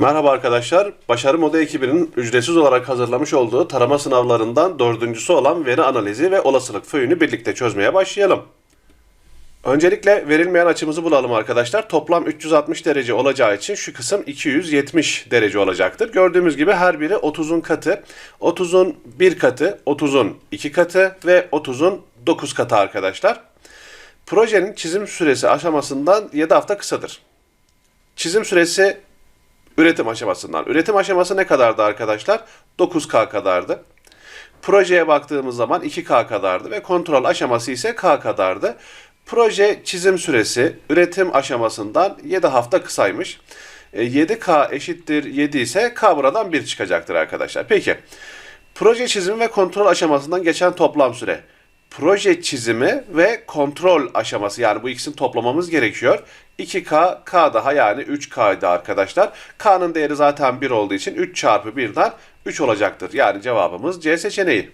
Merhaba arkadaşlar. Başarı Moda ekibinin ücretsiz olarak hazırlamış olduğu tarama sınavlarından dördüncüsü olan veri analizi ve olasılık föyünü birlikte çözmeye başlayalım. Öncelikle verilmeyen açımızı bulalım arkadaşlar. Toplam 360 derece olacağı için şu kısım 270 derece olacaktır. Gördüğümüz gibi her biri 30'un katı, 30'un 1 katı, 30'un 2 katı ve 30'un 9 katı arkadaşlar. Projenin çizim süresi aşamasından 7 hafta kısadır. Çizim süresi üretim aşamasından. Üretim aşaması ne kadardı arkadaşlar? 9K kadardı. Projeye baktığımız zaman 2K kadardı ve kontrol aşaması ise K kadardı. Proje çizim süresi üretim aşamasından 7 hafta kısaymış. E, 7K eşittir 7 ise K buradan 1 çıkacaktır arkadaşlar. Peki proje çizimi ve kontrol aşamasından geçen toplam süre. Proje çizimi ve kontrol aşaması yani bu ikisini toplamamız gerekiyor. 2K, K daha yani 3K'ydı arkadaşlar. K'nın değeri zaten 1 olduğu için 3 çarpı 1'den 3 olacaktır. Yani cevabımız C seçeneği.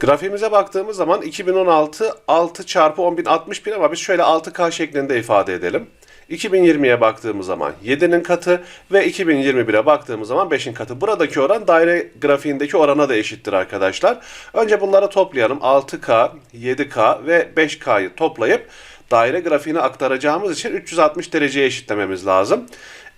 Grafiğimize baktığımız zaman 2016 6 çarpı 10.061 ama biz şöyle 6K şeklinde ifade edelim. 2020'ye baktığımız zaman 7'nin katı ve 2021'e baktığımız zaman 5'in katı. Buradaki oran daire grafiğindeki orana da eşittir arkadaşlar. Önce bunları toplayalım. 6K, 7K ve 5K'yı toplayıp daire grafiğine aktaracağımız için 360 dereceye eşitlememiz lazım.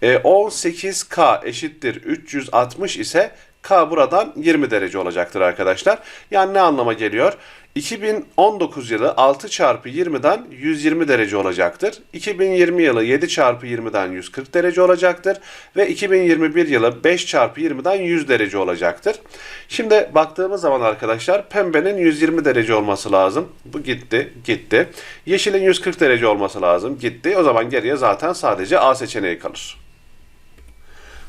E, 18K eşittir 360 ise K buradan 20 derece olacaktır arkadaşlar. Yani ne anlama geliyor? 2019 yılı 6 çarpı 20'den 120 derece olacaktır. 2020 yılı 7 çarpı 20'den 140 derece olacaktır. Ve 2021 yılı 5 çarpı 20'den 100 derece olacaktır. Şimdi baktığımız zaman arkadaşlar pembenin 120 derece olması lazım. Bu gitti, gitti. Yeşilin 140 derece olması lazım, gitti. O zaman geriye zaten sadece A seçeneği kalır.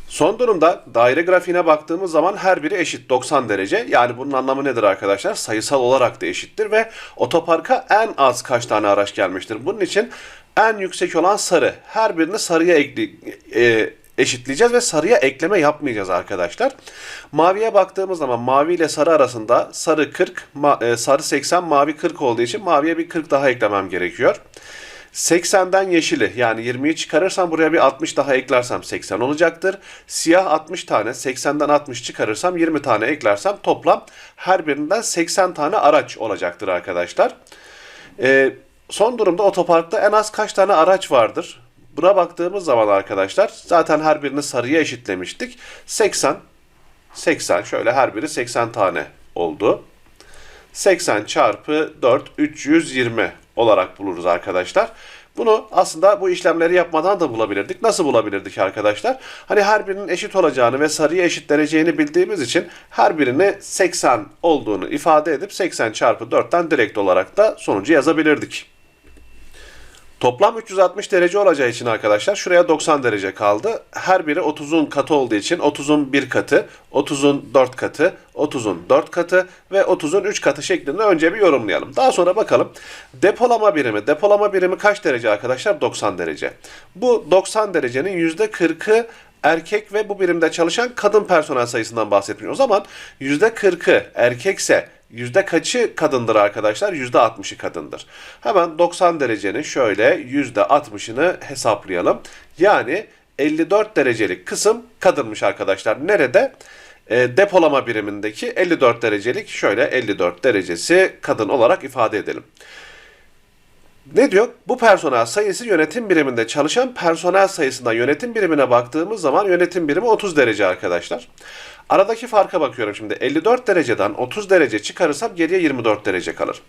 Son durumda daire grafiğine baktığımız zaman her biri eşit 90 derece. Yani bunun anlamı nedir arkadaşlar? Sayısal olarak da eşittir ve otoparka en az kaç tane araç gelmiştir? Bunun için en yüksek olan sarı. Her birini sarıya ekli, e, eşitleyeceğiz ve sarıya ekleme yapmayacağız arkadaşlar. Maviye baktığımız zaman mavi ile sarı arasında sarı 40, ma- e, sarı 80, mavi 40 olduğu için maviye bir 40 daha eklemem gerekiyor. 80'den yeşili yani 20'yi çıkarırsam buraya bir 60 daha eklersem 80 olacaktır. Siyah 60 tane 80'den 60 çıkarırsam 20 tane eklersem toplam her birinden 80 tane araç olacaktır arkadaşlar. Ee, son durumda otoparkta en az kaç tane araç vardır? Buna baktığımız zaman arkadaşlar zaten her birini sarıya eşitlemiştik. 80 80 şöyle her biri 80 tane oldu. 80 çarpı 4 320 olarak buluruz arkadaşlar. Bunu aslında bu işlemleri yapmadan da bulabilirdik. Nasıl bulabilirdik arkadaşlar? Hani her birinin eşit olacağını ve sarıya eşitleneceğini bildiğimiz için her birini 80 olduğunu ifade edip 80 çarpı 4'ten direkt olarak da sonucu yazabilirdik. Toplam 360 derece olacağı için arkadaşlar şuraya 90 derece kaldı. Her biri 30'un katı olduğu için 30'un 1 katı, 30'un 4 katı, 30'un 4 katı ve 30'un 3 katı şeklinde önce bir yorumlayalım. Daha sonra bakalım depolama birimi. Depolama birimi kaç derece arkadaşlar? 90 derece. Bu 90 derecenin %40'ı erkek ve bu birimde çalışan kadın personel sayısından bahsetmiyor. O zaman %40'ı erkekse Yüzde kaçı kadındır arkadaşlar? Yüzde 60'ı kadındır. Hemen 90 derecenin şöyle yüzde 60'ını hesaplayalım. Yani 54 derecelik kısım kadınmış arkadaşlar. Nerede? E, depolama birimindeki 54 derecelik şöyle 54 derecesi kadın olarak ifade edelim. Ne diyor? Bu personel sayısı yönetim biriminde çalışan personel sayısından yönetim birimine baktığımız zaman yönetim birimi 30 derece arkadaşlar. Aradaki farka bakıyorum şimdi. 54 dereceden 30 derece çıkarırsam geriye 24 derece kalır.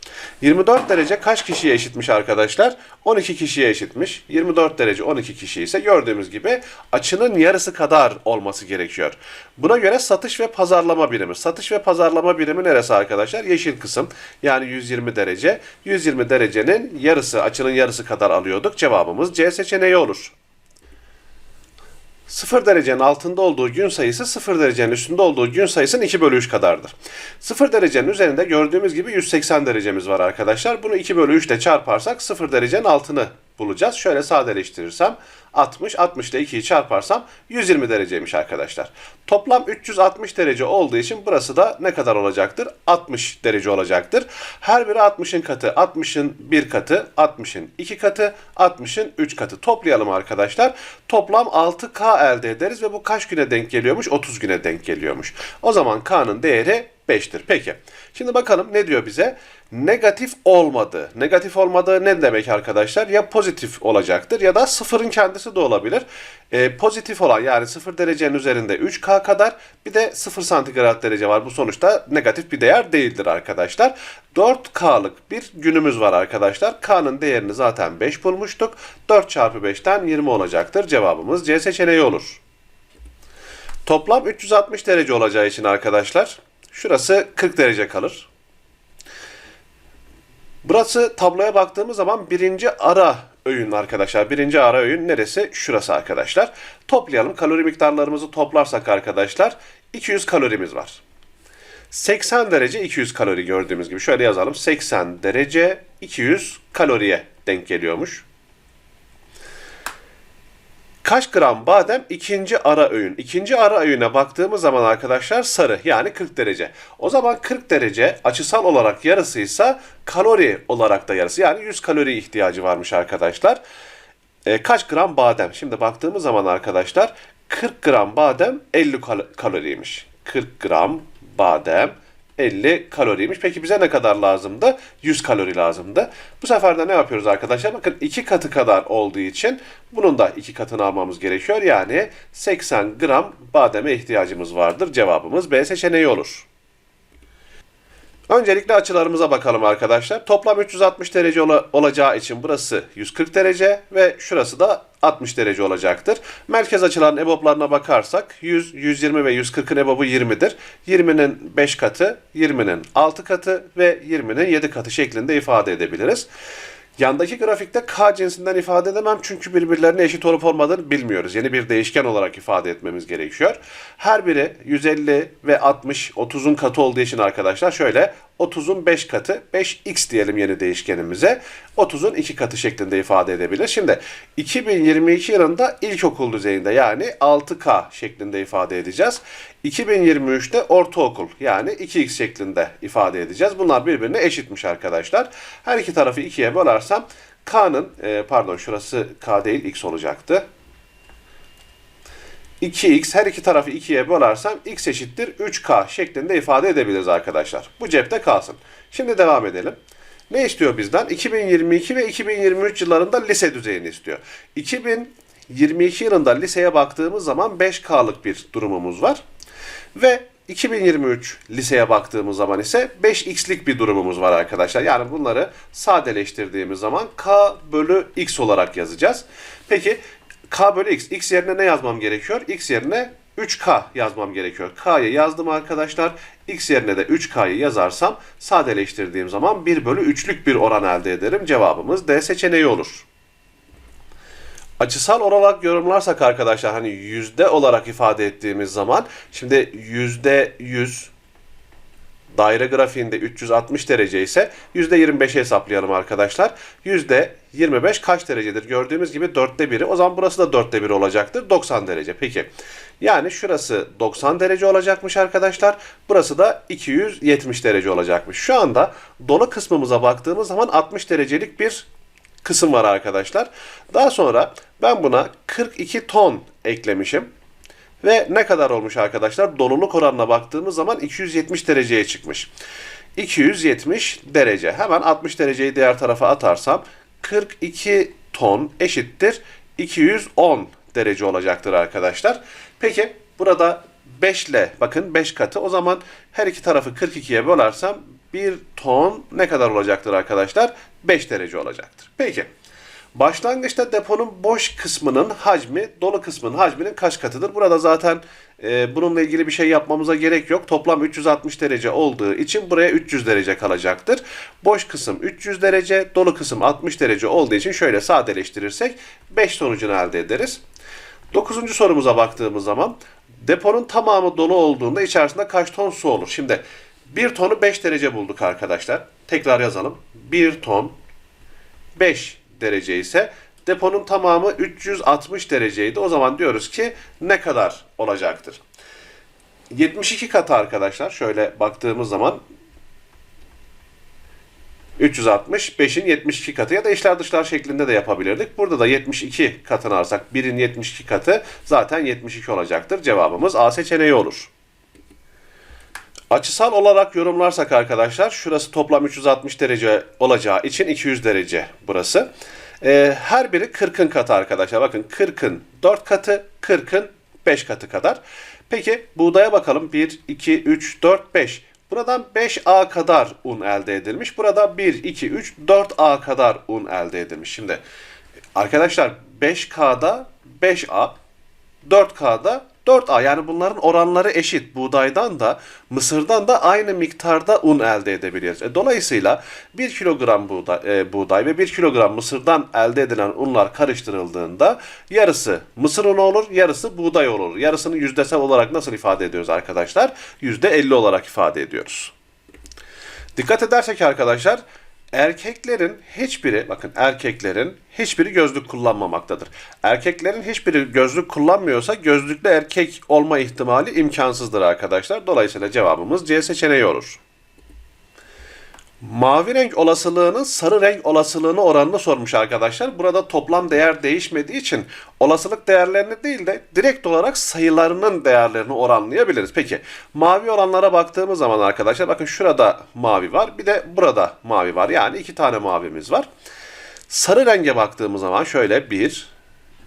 24 derece kaç kişiye eşitmiş arkadaşlar? 12 kişiye eşitmiş. 24 derece 12 kişi ise gördüğümüz gibi açının yarısı kadar olması gerekiyor. Buna göre satış ve pazarlama birimi. Satış ve pazarlama birimi neresi arkadaşlar? Yeşil kısım. Yani 120 derece. 120 derecenin yarısı, açının yarısı kadar alıyorduk. Cevabımız C seçeneği olur. 0 derecenin altında olduğu gün sayısı 0 derecenin üstünde olduğu gün sayısının 2 bölü 3 kadardır. 0 derecenin üzerinde gördüğümüz gibi 180 derecemiz var arkadaşlar. Bunu 2 bölü 3 ile çarparsak 0 derecenin altını bulacağız. Şöyle sadeleştirirsem 60, 60 ile 2'yi çarparsam 120 dereceymiş arkadaşlar. Toplam 360 derece olduğu için burası da ne kadar olacaktır? 60 derece olacaktır. Her biri 60'ın katı, 60'ın 1 katı, 60'ın 2 katı, 60'ın 3 katı. Toplayalım arkadaşlar. Toplam 6K elde ederiz ve bu kaç güne denk geliyormuş? 30 güne denk geliyormuş. O zaman K'nın değeri 5'tir. Peki. Şimdi bakalım ne diyor bize? Negatif olmadığı. Negatif olmadığı ne demek arkadaşlar? Ya pozitif olacaktır ya da sıfırın kendisi de olabilir. Ee, pozitif olan yani 0 derecenin üzerinde 3K kadar bir de 0 santigrat derece var. Bu sonuçta negatif bir değer değildir arkadaşlar. 4K'lık bir günümüz var arkadaşlar. K'nın değerini zaten 5 bulmuştuk. 4 çarpı 5'ten 20 olacaktır. Cevabımız C seçeneği olur. Toplam 360 derece olacağı için arkadaşlar şurası 40 derece kalır. Burası tabloya baktığımız zaman birinci ara öğün arkadaşlar. Birinci ara öğün neresi? Şurası arkadaşlar. Toplayalım. Kalori miktarlarımızı toplarsak arkadaşlar 200 kalorimiz var. 80 derece 200 kalori gördüğümüz gibi. Şöyle yazalım. 80 derece 200 kaloriye denk geliyormuş. Kaç gram badem ikinci ara öğün? İkinci ara öğüne baktığımız zaman arkadaşlar sarı yani 40 derece. O zaman 40 derece açısal olarak yarısıysa kalori olarak da yarısı. Yani 100 kalori ihtiyacı varmış arkadaşlar. E, kaç gram badem? Şimdi baktığımız zaman arkadaşlar 40 gram badem 50 kal- kaloriymiş. 40 gram badem 50 kaloriymiş. Peki bize ne kadar lazımdı? 100 kalori lazımdı. Bu sefer de ne yapıyoruz arkadaşlar? Bakın iki katı kadar olduğu için bunun da iki katını almamız gerekiyor. Yani 80 gram bademe ihtiyacımız vardır. Cevabımız B seçeneği olur. Öncelikle açılarımıza bakalım arkadaşlar. Toplam 360 derece ola- olacağı için burası 140 derece ve şurası da 60 derece olacaktır. Merkez açıların eboplarına bakarsak 100, 120 ve 140'ın ebobu 20'dir. 20'nin 5 katı, 20'nin 6 katı ve 20'nin 7 katı şeklinde ifade edebiliriz. Yandaki grafikte K cinsinden ifade edemem çünkü birbirlerine eşit olup olmadığını bilmiyoruz. Yeni bir değişken olarak ifade etmemiz gerekiyor. Her biri 150 ve 60, 30'un katı olduğu için arkadaşlar şöyle 30'un 5 katı, 5x diyelim yeni değişkenimize. 30'un 2 katı şeklinde ifade edebilir. Şimdi 2022 yılında ilkokul düzeyinde yani 6K şeklinde ifade edeceğiz. 2023'te ortaokul yani 2x şeklinde ifade edeceğiz. Bunlar birbirine eşitmiş arkadaşlar. Her iki tarafı 2'ye bölersem K'nın, e, pardon şurası K değil x olacaktı. 2x her iki tarafı 2'ye bölersem x eşittir 3k şeklinde ifade edebiliriz arkadaşlar. Bu cepte kalsın. Şimdi devam edelim. Ne istiyor bizden? 2022 ve 2023 yıllarında lise düzeyini istiyor. 2022 yılında liseye baktığımız zaman 5K'lık bir durumumuz var. Ve 2023 liseye baktığımız zaman ise 5x'lik bir durumumuz var arkadaşlar. Yani bunları sadeleştirdiğimiz zaman k bölü x olarak yazacağız. Peki k bölü x. x yerine ne yazmam gerekiyor? x yerine 3k yazmam gerekiyor. k'yı yazdım arkadaşlar. x yerine de 3k'yı yazarsam sadeleştirdiğim zaman 1 bölü 3'lük bir oran elde ederim. Cevabımız D seçeneği olur. Açısal olarak yorumlarsak arkadaşlar hani yüzde olarak ifade ettiğimiz zaman şimdi yüzde 100 daire grafiğinde 360 derece ise yüzde 25'i hesaplayalım arkadaşlar. Yüzde 25 kaç derecedir? Gördüğümüz gibi dörtte biri. O zaman burası da dörtte biri olacaktır. 90 derece. Peki. Yani şurası 90 derece olacakmış arkadaşlar. Burası da 270 derece olacakmış. Şu anda dolu kısmımıza baktığımız zaman 60 derecelik bir kısım var arkadaşlar. Daha sonra ben buna 42 ton eklemişim. Ve ne kadar olmuş arkadaşlar? Doluluk oranına baktığımız zaman 270 dereceye çıkmış. 270 derece. Hemen 60 dereceyi diğer tarafa atarsam 42 ton eşittir 210 derece olacaktır arkadaşlar. Peki burada 5 ile bakın 5 katı o zaman her iki tarafı 42'ye bölersem 1 ton ne kadar olacaktır arkadaşlar? 5 derece olacaktır. Peki. Başlangıçta deponun boş kısmının hacmi dolu kısmının hacminin kaç katıdır? Burada zaten e, bununla ilgili bir şey yapmamıza gerek yok. Toplam 360 derece olduğu için buraya 300 derece kalacaktır. Boş kısım 300 derece, dolu kısım 60 derece olduğu için şöyle sadeleştirirsek 5 sonucunu elde ederiz. Dokuzuncu sorumuza baktığımız zaman deponun tamamı dolu olduğunda içerisinde kaç ton su olur? Şimdi 1 tonu 5 derece bulduk arkadaşlar. Tekrar yazalım. 1 ton 5 derece ise Deponun tamamı 360 dereceydi. O zaman diyoruz ki ne kadar olacaktır? 72 katı arkadaşlar. Şöyle baktığımız zaman 360, 5'in 72 katı ya da içler dışlar şeklinde de yapabilirdik. Burada da 72 katını alırsak 1'in 72 katı zaten 72 olacaktır. Cevabımız A seçeneği olur. Açısal olarak yorumlarsak arkadaşlar şurası toplam 360 derece olacağı için 200 derece burası. Ee, her biri 40'ın katı arkadaşlar. Bakın 40'ın 4 katı, 40'ın 5 katı kadar. Peki buğdaya bakalım. 1, 2, 3, 4, 5. Buradan 5A kadar un elde edilmiş. Burada 1, 2, 3, 4A kadar un elde edilmiş. Şimdi arkadaşlar 5K'da 5A, 4K'da 4A yani bunların oranları eşit. Buğdaydan da mısırdan da aynı miktarda un elde edebiliyoruz. E, dolayısıyla 1 kilogram buğday, e, buğday ve 1 kilogram mısırdan elde edilen unlar karıştırıldığında yarısı mısır unu olur, yarısı buğday olur. Yarısını yüzdesel olarak nasıl ifade ediyoruz arkadaşlar? %50 olarak ifade ediyoruz. Dikkat edersek arkadaşlar erkeklerin hiçbiri bakın erkeklerin hiçbiri gözlük kullanmamaktadır. Erkeklerin hiçbiri gözlük kullanmıyorsa gözlüklü erkek olma ihtimali imkansızdır arkadaşlar. Dolayısıyla cevabımız C seçeneği olur. Mavi renk olasılığının sarı renk olasılığını oranını sormuş arkadaşlar. Burada toplam değer değişmediği için olasılık değerlerini değil de direkt olarak sayılarının değerlerini oranlayabiliriz. Peki mavi olanlara baktığımız zaman arkadaşlar bakın şurada mavi var bir de burada mavi var. Yani iki tane mavimiz var. Sarı renge baktığımız zaman şöyle 1,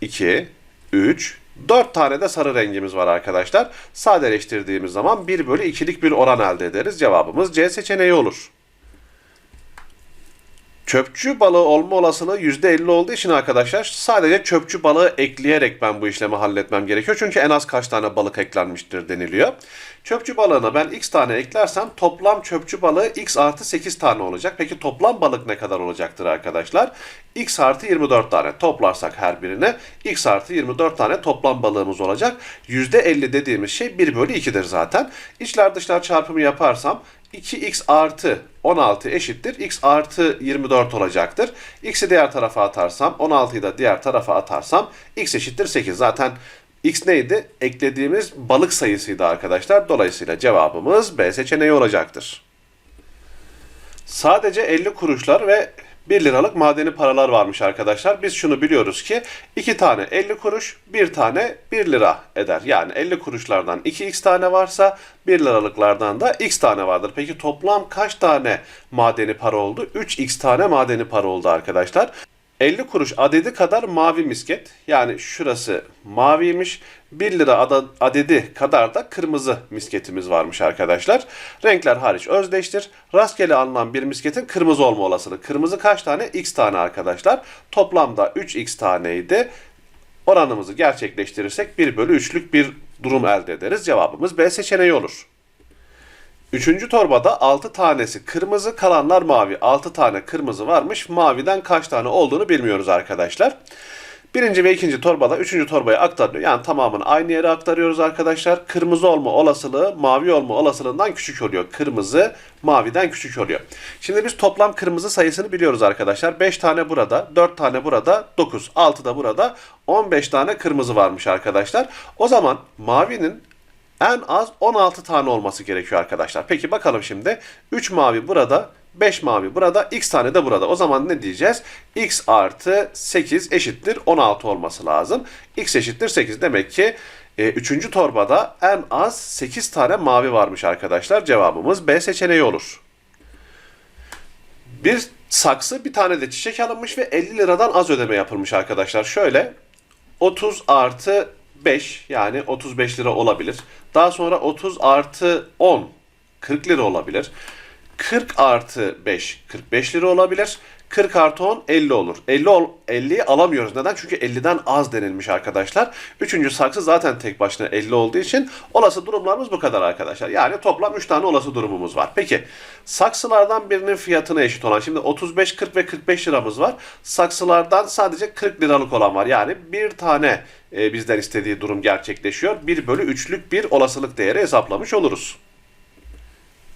2, 3, 4 tane de sarı rengimiz var arkadaşlar. Sadeleştirdiğimiz zaman 1 bölü 2'lik bir oran elde ederiz. Cevabımız C seçeneği olur. Çöpçü balığı olma olasılığı %50 olduğu için arkadaşlar sadece çöpçü balığı ekleyerek ben bu işlemi halletmem gerekiyor. Çünkü en az kaç tane balık eklenmiştir deniliyor. Çöpçü balığına ben x tane eklersem toplam çöpçü balığı x artı 8 tane olacak. Peki toplam balık ne kadar olacaktır arkadaşlar? x artı 24 tane toplarsak her birine x artı 24 tane toplam balığımız olacak. %50 dediğimiz şey 1 bölü 2'dir zaten. İçler dışlar çarpımı yaparsam 2x artı 16 eşittir. x artı 24 olacaktır. x'i diğer tarafa atarsam 16'yı da diğer tarafa atarsam x eşittir 8. Zaten x neydi? Eklediğimiz balık sayısıydı arkadaşlar. Dolayısıyla cevabımız B seçeneği olacaktır. Sadece 50 kuruşlar ve 1 liralık madeni paralar varmış arkadaşlar. Biz şunu biliyoruz ki 2 tane 50 kuruş, 1 tane 1 lira eder. Yani 50 kuruşlardan 2x tane varsa 1 liralıklardan da x tane vardır. Peki toplam kaç tane madeni para oldu? 3x tane madeni para oldu arkadaşlar. 50 kuruş adedi kadar mavi misket. Yani şurası maviymiş. 1 lira adedi kadar da kırmızı misketimiz varmış arkadaşlar. Renkler hariç özdeştir. Rastgele alınan bir misketin kırmızı olma olasılığı. Kırmızı kaç tane? X tane arkadaşlar. Toplamda 3x taneydi. Oranımızı gerçekleştirirsek 1 bölü 3'lük bir durum elde ederiz. Cevabımız B seçeneği olur. Üçüncü torbada 6 tanesi kırmızı, kalanlar mavi. 6 tane kırmızı varmış. Maviden kaç tane olduğunu bilmiyoruz arkadaşlar. Birinci ve ikinci torbada üçüncü torbaya aktarılıyor. Yani tamamını aynı yere aktarıyoruz arkadaşlar. Kırmızı olma olasılığı mavi olma olasılığından küçük oluyor. Kırmızı maviden küçük oluyor. Şimdi biz toplam kırmızı sayısını biliyoruz arkadaşlar. 5 tane burada, 4 tane burada, 9, 6 da burada. 15 tane kırmızı varmış arkadaşlar. O zaman mavinin en az 16 tane olması gerekiyor arkadaşlar. Peki bakalım şimdi. 3 mavi burada, 5 mavi burada, x tane de burada. O zaman ne diyeceğiz? x artı 8 eşittir 16 olması lazım. x eşittir 8. Demek ki 3. E, torbada en az 8 tane mavi varmış arkadaşlar. Cevabımız B seçeneği olur. Bir saksı bir tane de çiçek alınmış ve 50 liradan az ödeme yapılmış arkadaşlar. Şöyle 30 artı 5 yani 35 lira olabilir. Daha sonra 30 artı 10 40 lira olabilir. 40 artı 5 45 lira olabilir. 40 artı 10 50 olur. 50 ol, 50'yi alamıyoruz. Neden? Çünkü 50'den az denilmiş arkadaşlar. Üçüncü saksı zaten tek başına 50 olduğu için olası durumlarımız bu kadar arkadaşlar. Yani toplam 3 tane olası durumumuz var. Peki saksılardan birinin fiyatına eşit olan şimdi 35, 40 ve 45 liramız var. Saksılardan sadece 40 liralık olan var. Yani bir tane e, bizden istediği durum gerçekleşiyor. 1 bölü 3'lük bir olasılık değeri hesaplamış oluruz.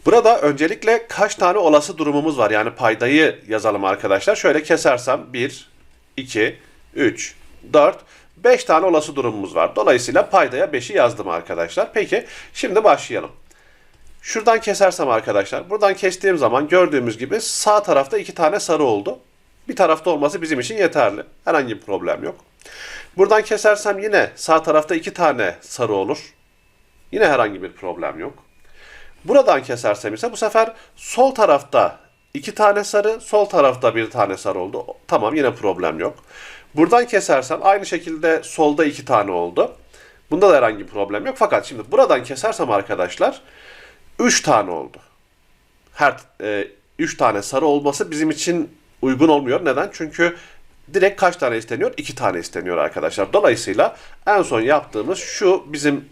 Burada öncelikle kaç tane olası durumumuz var? Yani paydayı yazalım arkadaşlar. Şöyle kesersem 1, 2, 3, 4, 5 tane olası durumumuz var. Dolayısıyla paydaya 5'i yazdım arkadaşlar. Peki şimdi başlayalım. Şuradan kesersem arkadaşlar, buradan kestiğim zaman gördüğümüz gibi sağ tarafta iki tane sarı oldu. Bir tarafta olması bizim için yeterli. Herhangi bir problem yok. Buradan kesersem yine sağ tarafta iki tane sarı olur. Yine herhangi bir problem yok. Buradan kesersem ise bu sefer sol tarafta iki tane sarı, sol tarafta bir tane sarı oldu. Tamam yine problem yok. Buradan kesersem aynı şekilde solda iki tane oldu. Bunda da herhangi bir problem yok. Fakat şimdi buradan kesersem arkadaşlar 3 tane oldu. Her 3 tane sarı olması bizim için uygun olmuyor. Neden? Çünkü direkt kaç tane isteniyor? 2 tane isteniyor arkadaşlar. Dolayısıyla en son yaptığımız şu bizim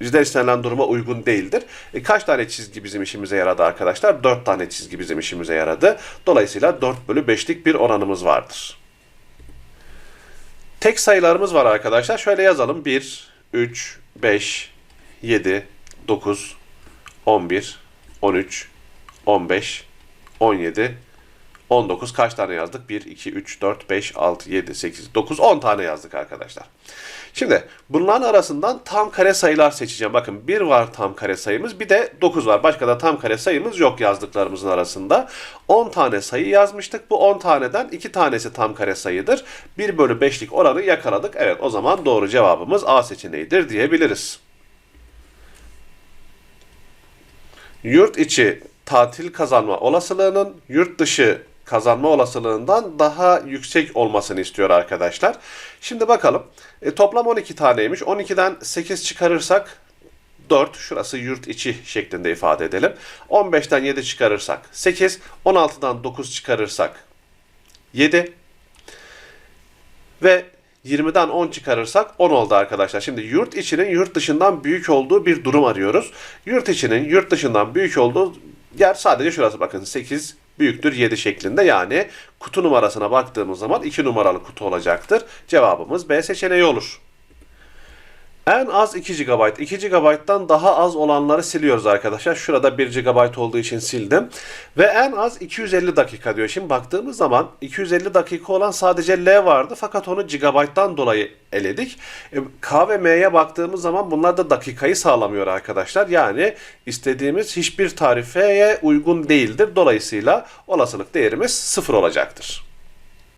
bizden istenilen duruma uygun değildir. E, kaç tane çizgi bizim işimize yaradı arkadaşlar? 4 tane çizgi bizim işimize yaradı. Dolayısıyla 4 bölü 5'lik bir oranımız vardır. Tek sayılarımız var arkadaşlar. Şöyle yazalım. 1, 3, 5, 7, 9, 11, 13, 15, 17, 19 kaç tane yazdık? 1, 2, 3, 4, 5, 6, 7, 8, 9, 10 tane yazdık arkadaşlar. Şimdi bunların arasından tam kare sayılar seçeceğim. Bakın bir var tam kare sayımız bir de 9 var. Başka da tam kare sayımız yok yazdıklarımızın arasında. 10 tane sayı yazmıştık. Bu 10 taneden 2 tanesi tam kare sayıdır. 1 bölü 5'lik oranı yakaladık. Evet o zaman doğru cevabımız A seçeneğidir diyebiliriz. Yurt içi tatil kazanma olasılığının yurt dışı kazanma olasılığından daha yüksek olmasını istiyor arkadaşlar. Şimdi bakalım. E, toplam 12 taneymiş. 12'den 8 çıkarırsak 4, şurası yurt içi şeklinde ifade edelim. 15'ten 7 çıkarırsak 8, 16'dan 9 çıkarırsak 7 ve 20'den 10 çıkarırsak 10 oldu arkadaşlar. Şimdi yurt içinin yurt dışından büyük olduğu bir durum arıyoruz. Yurt içinin yurt dışından büyük olduğu yer sadece şurası bakın 8 büyüktür 7 şeklinde yani kutu numarasına baktığımız zaman 2 numaralı kutu olacaktır. Cevabımız B seçeneği olur. En az 2 GB. 2 GB'dan daha az olanları siliyoruz arkadaşlar. Şurada 1 GB olduğu için sildim. Ve en az 250 dakika diyor. Şimdi baktığımız zaman 250 dakika olan sadece L vardı. Fakat onu GB'dan dolayı eledik. E, K ve M'ye baktığımız zaman bunlar da dakikayı sağlamıyor arkadaşlar. Yani istediğimiz hiçbir tarifeye uygun değildir. Dolayısıyla olasılık değerimiz 0 olacaktır.